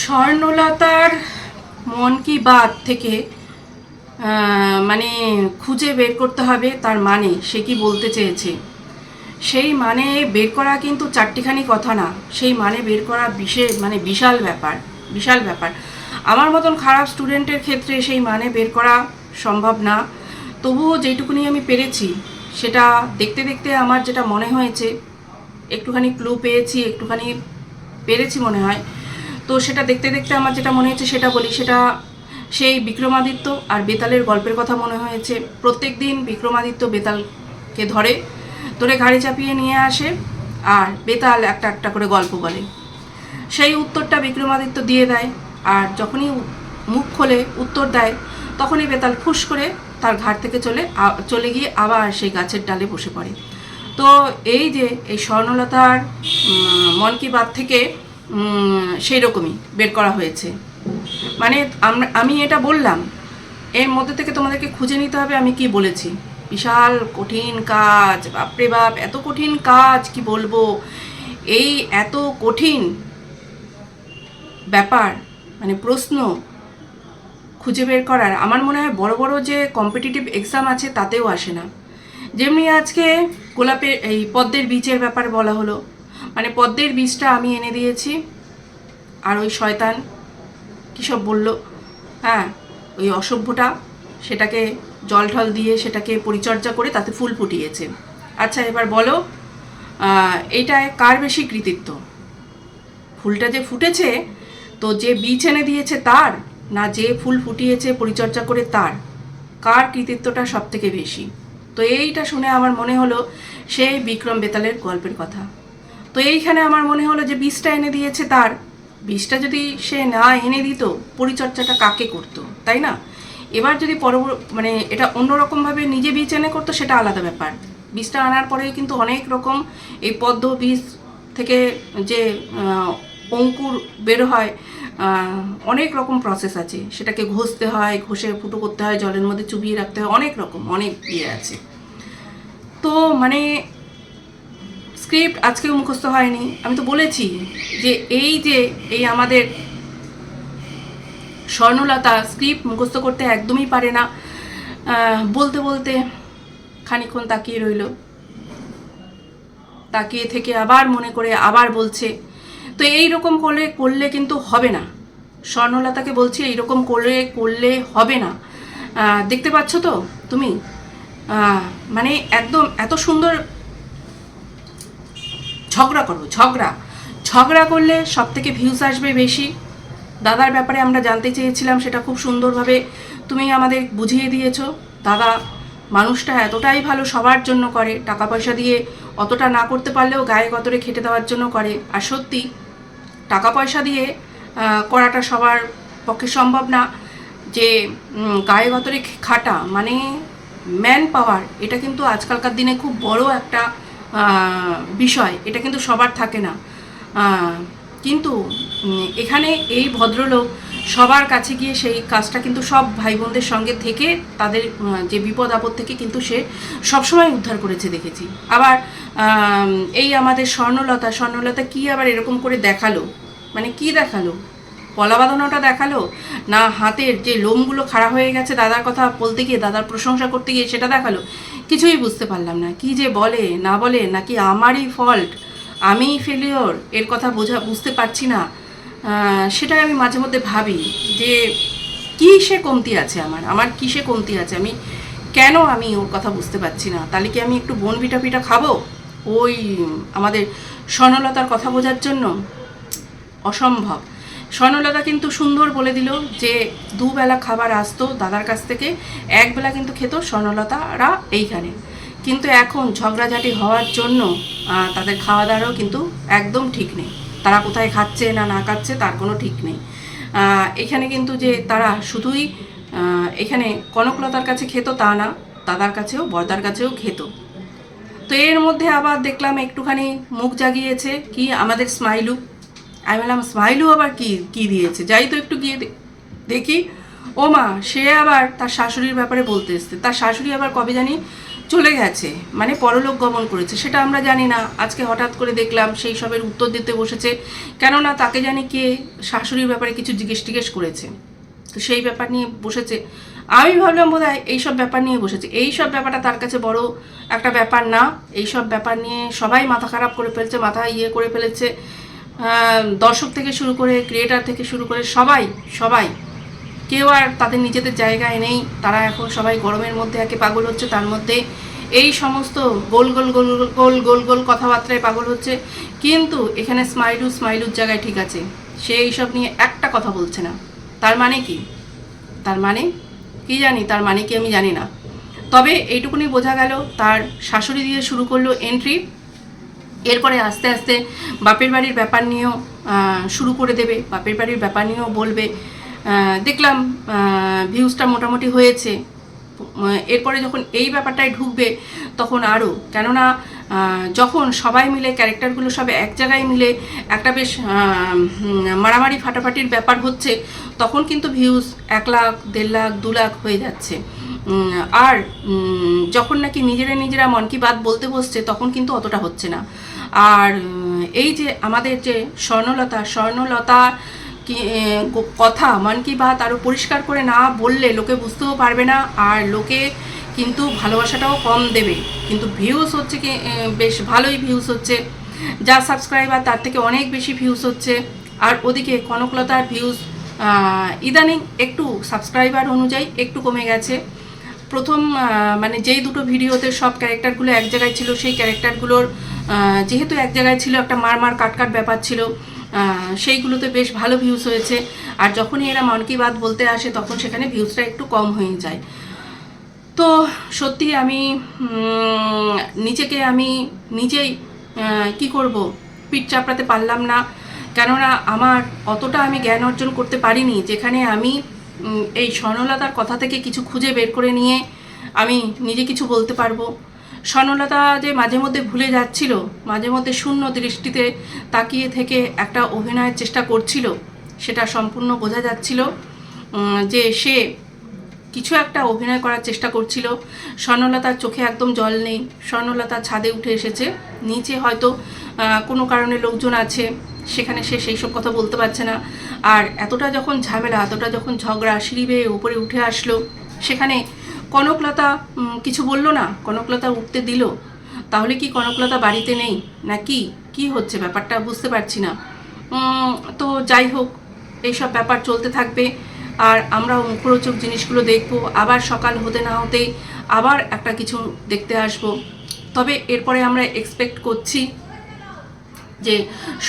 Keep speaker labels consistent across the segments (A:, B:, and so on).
A: স্বর্ণলতার মন কি বাদ থেকে মানে খুঁজে বের করতে হবে তার মানে সে কি বলতে চেয়েছে? সেই মানে বের করা কিন্তু চারটিখানি কথা না, সেই মানে বের করা বিশেষ মানে বিশাল ব্যাপার বিশাল ব্যাপার। আমার মতন খারাপ স্টুডেন্টের ক্ষেত্রে সেই মানে বের করা সম্ভব না। তবুও যেটুকুনি আমি পেরেছি, সেটা দেখতে দেখতে আমার যেটা মনে হয়েছে, একটুখানি ক্লু পেয়েছি, একটুখানি পেরেছি মনে হয় তো সেটা দেখতে দেখতে আমার যেটা মনে হয়েছে সেটা বলি, সেটা সেই বিক্রমাদিত্য আর বেতালের গল্পের কথা মনে হয়েছে। প্রত্যেক দিন বিক্রমাদিত্য বেতালকে ধরে ধরে ঘাড়ে চাপিয়ে নিয়ে আসে আর বেতাল একটা একটা করে গল্প বলে। সেই উত্তরটা বিক্রমাদিত্য দিয়ে দেয় আর যখনই মুখ খোলে উত্তর দেয়, তখনই বেতাল ফুস করে তার ঘাট থেকে চলে চলে গিয়ে আবার সেই গাছের ডালে বসে পড়ে। তো এই যে এই স্বর্ণলতার মন কি বাত থেকে সেই রকমই বের করা হয়েছে। মানে আমরা, আমি এটা বললাম, এর মধ্যে থেকে তোমাদেরকে খুঁজে নিতে হবে আমি কি বলেছি। বিশাল কঠিন কাজ, বাপরে বাপ, এত কঠিন কাজ, কি বলব? এই এত কঠিন ব্যাপার মানে প্রশ্ন খুঁজে বের করার, আমার মনে হয় বড় বড় যে কম্পিটিটিভ এক্সাম আছে তাতেও আসে না। যেমনি আজকে গোলাপের, এই পদ্মের বীজের ব্যাপার বলা হলো মানে পদ্মের বীজটা আমি এনে দিয়েছি। আর ওই শয়তান কী সব বলল? হ্যাঁ ওই অসভ্যটা সেটাকে জল ঢল দিয়ে সেটাকে পরিচর্যা করে তাতে ফুল ফুটিয়েছে। আচ্ছা এবার বলো এইটায় কার বেশি কৃতিত্ব? ফুলটা যে ফুটেছে, তো যে বীজ এনে দিয়েছে তার না যে ফুল ফুটিয়েছে, পরিচর্যা করে তার? কার কৃতিত্বটা সব থেকে বেশি? তো এইটা শুনে আমার মনে হলো সেই বিক্রম বেতালের গল্পের কথা। তো এইখানে আমার মনে হলো যে বিষটা এনে দিয়েছে তার। বিষটা যদি সে না এনে দিত, পরিচর্যাটা কাকে করতো, তাই না? এবার যদি পরবর মানে এটা অন্যরকমভাবে নিজে বীজ এনে করতো, সেটা আলাদা ব্যাপার। বীজটা আনার পরে কিন্তু অনেক রকম এই পদ্ম বীজ থেকে যে অঙ্কুর বের হয় অনেক রকম প্রসেস আছে। সেটাকে ঘষতে হয়, ঘষে ফুটো করতে হয়, জলের মধ্যে চুবিয়ে রাখতে হয়, অনেক রকম, অনেক ইয়ে আছে। তো মানে স্ক্রিপ্ট আজকেও মুখস্থ হয়নি। আমি তো বলেছি যে এই যে, এই আমাদের স্বর্ণলতা স্ক্রিপ্ট মুখস্থ করতে একদমই পারে না। বলতে বলতে খানিকক্ষণ তাকিয়ে রইল। তাকিয়ে থেকে আবার মনে করে আবার বলছে, তো এই রকম করলে করলে কিন্তু হবে না। স্বর্ণলতাকে বলছি এইরকম করলে করলে হবে না। দেখতে পাচ্ছ তো তুমি? মানে একদম এত সুন্দর ঝগড়া করো ঝগড়া। ঝগড়া করলে সব থেকে ভিউজ আসবে বেশি। দাদার ব্যাপারে আমরা জানতে চেয়েছিলাম, সেটা খুব সুন্দরভাবে তুমি আমাদের বুঝিয়ে দিয়েছ। দাদা মানুষটা এতটাই ভালো সবার জন্য করে টাকা পয়সা দিয়ে অতটা না করতে পারলেও গায়ে গতরে খেটে দেওয়ার জন্য করে। আর সত্যি টাকা পয়সা দিয়ে করাটা সবার পক্ষে সম্ভব না। যে গায়ে গতরে খাটা মানে ম্যান পাওয়ার এটা কিন্তু আজকালকার দিনে খুব বড় একটা বিষয়, এটা কিন্তু সবার থাকে না। কিন্তু এখানে এই ভদ্রলোক সবার কাছে গিয়ে সেই কাজটা কিন্তু সব ভাই বোনদের সঙ্গে থেকে তাদের যে বিপদ আপদ থেকে কিন্তু সে সবসময় উদ্ধার করেছে দেখেছি। আবার এই আমাদের স্বর্ণলতা স্বর্ণলতা কি আবার এরকম করে দেখাল? মানে কি দেখাল? পলা বাঁধানোটা দেখাল? না হাতের যে লোমগুলো খাড়া হয়ে গেছে দাদার কথা বলতে গিয়ে, দাদার প্রশংসা করতে গিয়ে সেটা দেখাল? কিছুই বুঝতে পারলাম না। কি যে বলে, না বলে, নাকি আমারই ফল্ট আমিই ফেলিওর এর কথা বোঝা, বুঝতে পারছি না। সেটাই আমি মাঝে মধ্যে ভাবি যে, কী সে কমতি আছে আমার? আমার কিসে কমতি আছে? আমি কেন আমি ওর কথা বুঝতে পারছি না? তাহলে কি আমি একটু বন পিঠা পিঠা খাব? ওই আমাদের স্বর্ণলতার কথা বোঝার জন্য? অসম্ভব। স্বর্ণলতা কিন্তু সুন্দর বলে দিল যে দুবেলা খাবার আসতো দাদার কাছ থেকে, একবেলা কিন্তু খেত স্বর্ণলতারা এইখানে। কিন্তু এখন ঝগড়াঝাটি হওয়ার জন্য তাদের খাওয়া দাওয়ারও কিন্তু একদম ঠিক নেই। তারা কোথায় খাচ্ছে না না খাচ্ছে তার কোনো ঠিক নেই। এখানে কিন্তু যে তারা শুধুই এখানে কনকলতার কাছে খেত তা না, দাদার কাছেও, বর্দার কাছেও খেত। তো এর মধ্যে আবার দেখলাম একটুখানি মুখ জাগিয়েছে কি আমাদের স্মাইলু। আমি বললাম, স্মাইলু আবার কি কি দিয়েছে? যাই তো একটু গিয়ে দেখি। ও মা, সে আবার তার শাশুড়ির ব্যাপারে বলতে এসছে। তার শাশুড়ি আবার কবে জানি চলে গেছে মানে পরলোক গমন করেছে। সেটা আমরা জানি না। আজকে হঠাৎ করে দেখলাম সেই সবের উত্তর দিতে বসেছে। কেননা তাকে জানি কে শাশুড়ির ব্যাপারে কিছু জিজ্ঞেস টিজ্ঞেস করেছে। তো সেই ব্যাপার নিয়ে বসেছে। আমি ভাবলাম বোধ হয় এইসব ব্যাপার নিয়ে বসেছে। এইসব ব্যাপারটা তার কাছে বড় একটা ব্যাপার না। এইসব ব্যাপার নিয়ে সবাই মাথা খারাপ করে ফেলছে, মাথা ইয়ে করে ফেলেছে। দর্শক থেকে শুরু করে ক্রিয়েটার থেকে শুরু করে সবাই সবাই, কেউ আর তাদের নিজেদের জায়গায় নেই, তারা এখন সবাই গরমের মধ্যে একে পাগল হচ্ছে, তার মধ্যে এই সমস্ত গোল গোল গোল গোল গোল গোল কথাবার্তায় পাগল হচ্ছে, কিন্তু এখানে স্মাইলু স্মাইলুর জায়গায় ঠিক আছে। সে এইসব নিয়ে একটা কথা বলছে না। তার মানে কি? তার মানে কি জানি? তার মানে কি আমি জানি না। তবে এইটুকুনি বোঝা গেল, তার শাশুড়ি দিয়ে শুরু করল এন্ট্রি এরপরে আস্তে আস্তে বাপের বাড়ির ব্যাপার নিয়েও শুরু করে দেবে। বাপের বাড়ির ব্যাপার নিয়েও বলবে। দেখলাম ভিউজটা মোটামুটি হয়েছে। এরপরে যখন এই ব্যাপারটায় ঢুকবে, তখন আরও। কেননা যখন সবাই মিলে ক্যারেক্টারগুলো সব এক জায়গায় মিলে একটা বেশ মারামারি ফাটাফাটির ব্যাপার হচ্ছে, তখন কিন্তু ভিউজ এক লাখ, দেড় লাখ, দু লাখ হয়ে যাচ্ছে। আর যখন নাকি নিজেরা নিজেরা মন কি বাত বলতে বসছে, তখন কিন্তু অতটা হচ্ছে না। আর এই যে আমাদের যে স্বর্ণলতা স্বর্ণলতা কথা, মন কি বাত আরও পরিষ্কার করে না বললে লোকে বুঝতেও পারবে না, আর লোকে কিন্তু ভালোবাসাটাও কম দেবে। কিন্তু ভিউজ হচ্ছে কি বেশ ভালোই ভিউজ হচ্ছে। যা সাবস্ক্রাইবার তার থেকে অনেক বেশি ভিউজ হচ্ছে। আর ওদিকে কনকলতার ভিউজ ইদানিং একটু সাবস্ক্রাইবার অনুযায়ী একটু কমে গেছে। প্রথম মানে যেই দুটো ভিডিওতে সব ক্যারেক্টারগুলো এক জায়গায় ছিল, সেই ক্যারেক্টারগুলোর যেহেতু এক জায়গায় ছিল, একটা মার মার কাট কাট ব্যাপার ছিল সেইগুলোতে বেশ ভালো ভিউজ হয়েছে। আর যখনই এরা মন কি বাত বলতে আসে, তখন সেখানে ভিউজটা একটু কম হয়ে যায়। তো সত্যি আমি নিজেকে আমি নিজেই কি করব? পিঠ চাপড়াতে পারলাম না। কেননা আমার অতটা আমি জ্ঞান অর্জন করতে পারিনি, যেখানে আমি এই স্বর্ণলতার কথা থেকে কিছু খুঁজে বের করে নিয়ে আমি নিজে কিছু বলতে পারব। স্বর্ণলতা যে মাঝে মধ্যে ভুলে যাচ্ছিল, মাঝে মধ্যে শূন্য দৃষ্টিতে তাকিয়ে থেকে একটা অভিনয়ের চেষ্টা করছিল, সেটা সম্পূর্ণ বোঝা যাচ্ছিল যে সে কিছু একটা অভিনয় করার চেষ্টা করছিল। স্বর্ণলতার চোখে একদম জল নেই, স্বর্ণলতা ছাদে উঠে এসেছে, নিচে হয়তো কোনো কারণে লোকজন আছে সেখানে সে সেই সব কথা বলতে পারছে না। আর এতটা যখন ঝামেলা, এতটা যখন ঝগড়া, সিঁড়ি বেয়ে উপরে উঠে আসলো, সেখানে কনকলতা কিছু বলল না? কনকলতা উঠতে দিল? তাহলে কি কনকলতা বাড়িতে নেই? নাকি কি? হচ্ছে ব্যাপারটা? বুঝতে পারছি না। তো যাই হোক, এইসব ব্যাপার চলতে থাকবে। আর আমরাও মুখরোচক জিনিসগুলো দেখব। আবার সকাল হতে না হতেই আবার একটা কিছু দেখতে আসব। তবে এরপরে আমরা এক্সপেক্ট করছি যে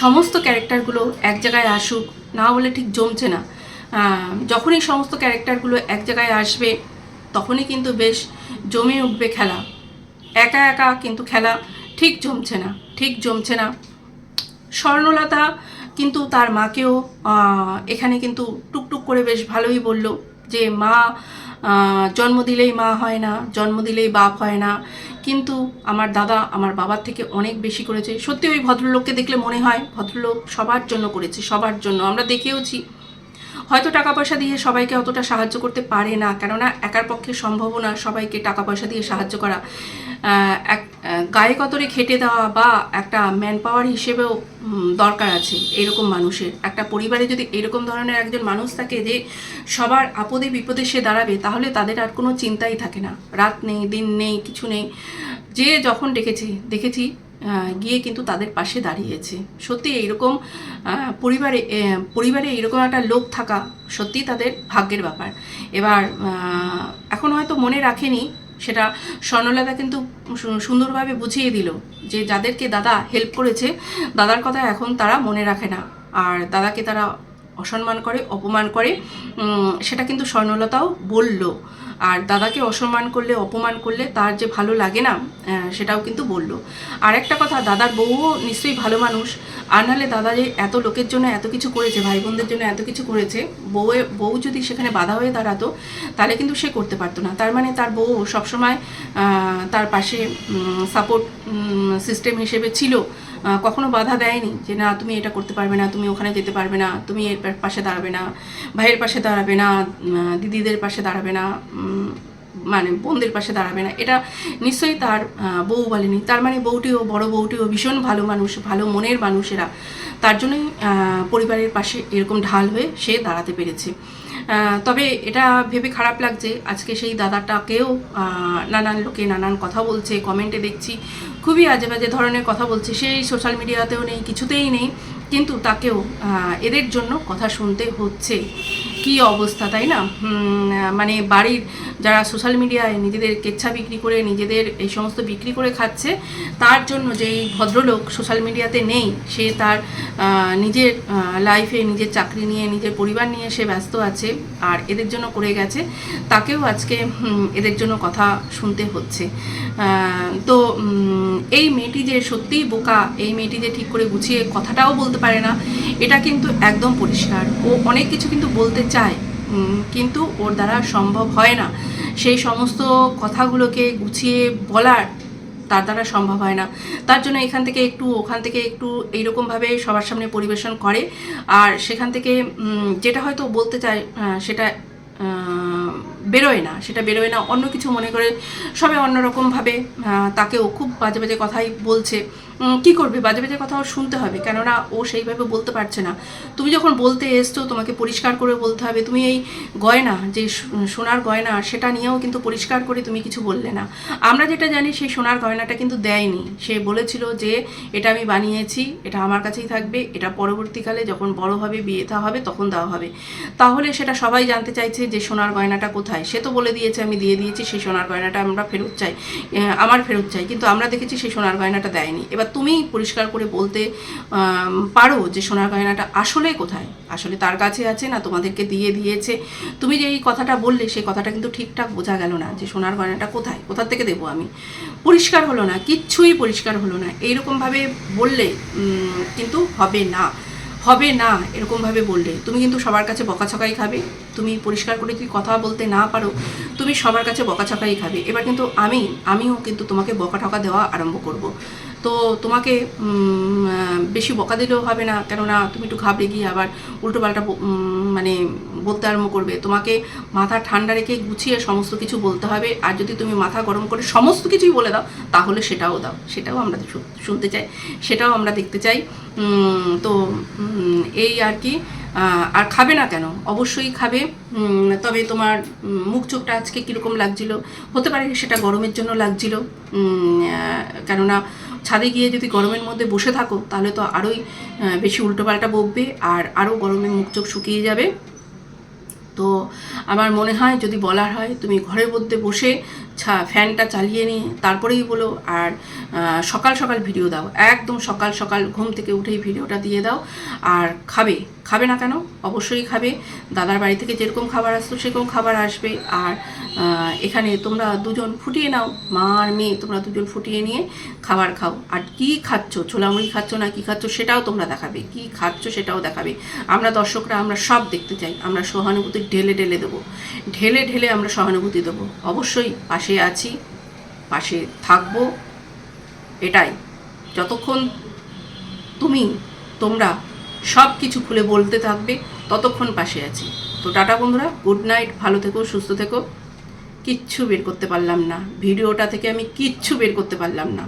A: সমস্ত ক্যারেক্টারগুলো এক জায়গায় আসুক, না বলে ঠিক জমছে না। যখনই সমস্ত ক্যারেক্টারগুলো এক জায়গায় আসবে, তখনই কিন্তু বেশ জমে উঠবে খেলা। একা একা কিন্তু খেলা ঠিক জমছে না, ঠিক জমছে না। স্বর্ণলতা কিন্তু তার মাকেও এখানে কিন্তু টুকটুক করে বেশ ভালোই বলল যে, মা জন্ম দিলেই মা হয় না, জন্ম দিলেই বাপ হয় না। কিন্তু আমার দাদা আমার বাবার থেকে অনেক বেশি করেছে। সত্যি ওই ভদ্রলোককে দেখলে মনে হয় ভদ্রলোক সবার জন্য করেছে, সবার জন্য। আমরা দেখেওছি। হয়তো টাকা পয়সা দিয়ে সবাইকে অতটা সাহায্য করতে পারে না, কেননা একার পক্ষে সম্ভব না সবাইকে টাকা পয়সা দিয়ে সাহায্য করা। এক গায়ে কতরে খেটে দেওয়া বা একটা ম্যান পাওয়ার হিসেবেও দরকার আছে এরকম মানুষের। একটা পরিবারে যদি এরকম ধরনের একজন মানুষ থাকে যে সবার আপদে বিপদে সে দাঁড়াবে, তাহলে তাদের আর কোনো চিন্তাই থাকে না। রাত নেই, দিন নেই, কিছু নেই। যে যখন ডেকেছি দেখেছি গিয়ে কিন্তু তাদের পাশে দাঁড়িয়েছে। সত্যি এইরকম পরিবারে পরিবারে এরকম একটা লোক থাকা সত্যি তাদের ভাগ্যের ব্যাপার। এবার এখন হয়তো মনে রাখেনি সেটা স্বর্ণলতা কিন্তু সুন্দরভাবে বুঝিয়ে দিল যে যাদেরকে দাদা হেল্প করেছে, দাদার কথা এখন তারা মনে রাখে না। আর দাদাকে তারা অসম্মান করে, অপমান করে সেটা কিন্তু স্বর্ণলতাও বলল। আর দাদাকে অসম্মান করলে, অপমান করলে তার যে ভালো লাগে না সেটাও কিন্তু বলল। আর একটা কথা, দাদার বউও নিশ্চয়ই ভালো মানুষ। আর নাহলে দাদা যে এত লোকের জন্য এত কিছু করেছে ভাই বোনদের জন্য এত কিছু করেছে, বউয়ে, বউ যদি সেখানে বাধা হয়ে দাঁড়াতো, তাহলে কিন্তু সে করতে পারতো না। তার মানে তার বউ সবসময় তার পাশে সাপোর্ট সিস্টেম হিসেবে ছিল। কখনো বাধা দেয়নি যে না, তুমি এটা করতে পারবে না, তুমি ওখানে যেতে পারবে না, তুমি এর পাশে দাঁড়াবে না, ভাইয়ের পাশে দাঁড়াবে না দিদিদের পাশে দাঁড়াবে না মানে বোনদের পাশে দাঁড়াবে না। এটা নিশ্চয়ই তার বউ বলেনি। তার মানে বউটিও, বড় বউটিও ভীষণ ভালো মানুষ, ভালো মনের মানুষেরা। তার জন্যই পরিবারের পাশে এরকম ঢাল হয়ে সে দাঁড়াতে পেরেছে। তবে এটা ভেবে খারাপ লাগছে। আজকে সেই দাদাটাকেও নানান লোকে নানান কথা বলছে কমেন্টে দেখছি। খুবই আজে বাজে ধরনের কথা বলছে। সেই সোশ্যাল মিডিয়াতেও নেই, কিছুতেই নেই। কিন্তু তাকেও এদের জন্য কথা শুনতে হচ্ছে। কি অবস্থা, তাই না? মানে বাড়ির যারা সোশ্যাল মিডিয়ায় নিজেদের কেচ্ছা বিক্রি করে, নিজেদের এই সমস্ত বিক্রি করে খাচ্ছে, তার জন্য যে এই ভদ্রলোক সোশ্যাল মিডিয়াতে নেই, সে তার নিজের লাইফে নিজের চাকরি নিয়ে, নিজের পরিবার নিয়ে সে ব্যস্ত আছে আর এদের জন্য করে গেছে। তাকেও আজকে এদের জন্য কথা শুনতে হচ্ছে। তো এই মেয়েটি যে সত্যিই বোকা, এই মেয়েটি যে ঠিক করে গুছিয়ে কথাটাও বলতে পারে না, এটা কিন্তু একদম পরিষ্কার। ও অনেক কিছু কিন্তু বলতে চায়। কিন্তু ওর দ্বারা সম্ভব হয় না। সেই সমস্ত কথাগুলোকে গুছিয়ে বলার তার দ্বারা সম্ভব হয় না। তার জন্য এখান থেকে একটু ওখান থেকে একটু এইরকমভাবে সবার সামনে পরিবেশন করে। আর সেখান থেকে যেটা হয়তো বলতে চায় সেটা বেরোয় না, সেটা বেরোয় না। অন্য কিছু মনে করে সবাই অন্যরকমভাবে তাকেও খুব বাজে বাজে কথাই বলছে। কি করবে? বাজে বাজে কথা কথাও শুনতে হবে, কেননা ও সেইভাবে বলতে পারছে না। তুমি যখন বলতে এসছো, তোমাকে পরিষ্কার করে বলতে হবে। তুমি এই গয়না, যে সোনার গয়না, সেটা নিয়েও কিন্তু পরিষ্কার করে তুমি কিছু বললে না। আমরা যেটা জানি, সেই সোনার গয়নাটা কিন্তু দেয়নি। সে বলেছিল যে, এটা আমি বানিয়েছি, এটা আমার কাছেই থাকবে, এটা পরবর্তীকালে যখন বড় হবে, বিয়ে হবে, তখন দেওয়া হবে। তাহলে সেটা সবাই জানতে চাইছে যে, সোনার গয়নাটা কোথায় সে তো বলে দিয়েছে, আমি দিয়ে দিয়েছি, সেই সোনার গয়নাটা আমরা ফেরত চাই। আমার ফেরত চাই। কিন্তু আমরা দেখেছি সেই সোনার গয়নাটা দেয়নি। এবার তুমি পরিষ্কার করে বলতে পারো যে সোনার গয়নাটা আসলে কোথায়? আসলে তার কাছে আছে না, তোমাদেরকে দিয়ে দিয়েছে। তুমি যে এই কথাটা বললে, সেই কথাটা কিন্তু ঠিকঠাক বোঝা গেল না যে সোনার গয়নাটা কোথায়? কোথা থেকে দেবো আমি? পরিষ্কার হলো না, কিচ্ছুই পরিষ্কার হলো না। এইরকমভাবে বললে কিন্তু হবে না। হবে না এরকমভাবে বললে। তুমি কিন্তু সবার কাছে বকাছকাই খাবে। তুমি পরিষ্কার করে যদি কথা বলতে না পারো, তুমি সবার কাছে বকাছকাই খাবে। এবার কিন্তু আমি, আমিও কিন্তু তোমাকে বকা ঠকা দেওয়া আরম্ভ করব। তো তোমাকে বেশি বকা দিলেও হবে না। কেননা তুমি একটু ঘাবড়ে গিয়ে আবার উল্টোপাল্টা মানে বলতে আরম্ভ করবে। তোমাকে মাথা ঠান্ডা রেখে গুছিয়ে সমস্ত কিছু বলতে হবে। আর যদি তুমি মাথা গরম করে সমস্ত কিছুই বলে দাও, তাহলে সেটাও দাও। সেটাও আমরা শুনতে চাই। সেটাও আমরা দেখতে চাই। তো এই আর কি। আর খাবে না কেন? অবশ্যই খাবে। তবে তোমার মুখ চোখটা আজকে কীরকম লাগছিল? হতে পারে সেটা গরমের জন্য লাগছিল। কেননা ছাদে গিয়ে যদি গরমের মধ্যে বসে থাকো, তাহলে তো আরোই বেশি উল্টোপাল্টা বকবে আর আরও গরমে মুখ চোখ শুকিয়ে যাবে। তো আমার মনে হয় যদি বলার হয়, তুমি ঘরের মধ্যে বসে ছা, ফ্যানটা চালিয়ে নিয়ে তারপরেই বলো, আর সকাল সকাল ভিডিও দাও। একদম সকাল সকাল ঘুম থেকে উঠেই ভিডিওটা দিয়ে দাও। আর খাবে খাবে না কেন? অবশ্যই খাবে। দাদার বাড়ি থেকে যেরকম খাবার আসতো সেরকম খাবার আসবে। আর এখানে তোমরা দুজন ফুটিয়ে নাও। মা আর মেয়ে, তোমরা দুজন ফুটিয়ে নিয়ে খাবার খাও। আর কি খাচ্ছ? ছোলামুড়ি খাচ্ছ না কি খাচ্ছ সেটাও তোমরা দেখাবে। কি খাচ্ছ সেটাও দেখাবে। আমরা দর্শকরা, আমরা সব দেখতে চাই। আমরা সহানুভূতি ঢেলে ঢেলে দেবো। ঢেলে ঢেলে আমরা সহানুভূতি দেবো। অবশ্যই পাশে আছি, পাশে থাকব, এটাই। যতক্ষণ তুমি, তোমরা সব কিছু খুলে বলতে থাকবে, ততক্ষণ পাশে আছি। তো টাটা বন্ধুরা, গুড নাইট, ভালো থেকো, সুস্থ থেকো। কিচ্ছু বের করতে পারলাম না। ভিডিওটা থেকে আমি কিচ্ছু বের করতে পারলাম না।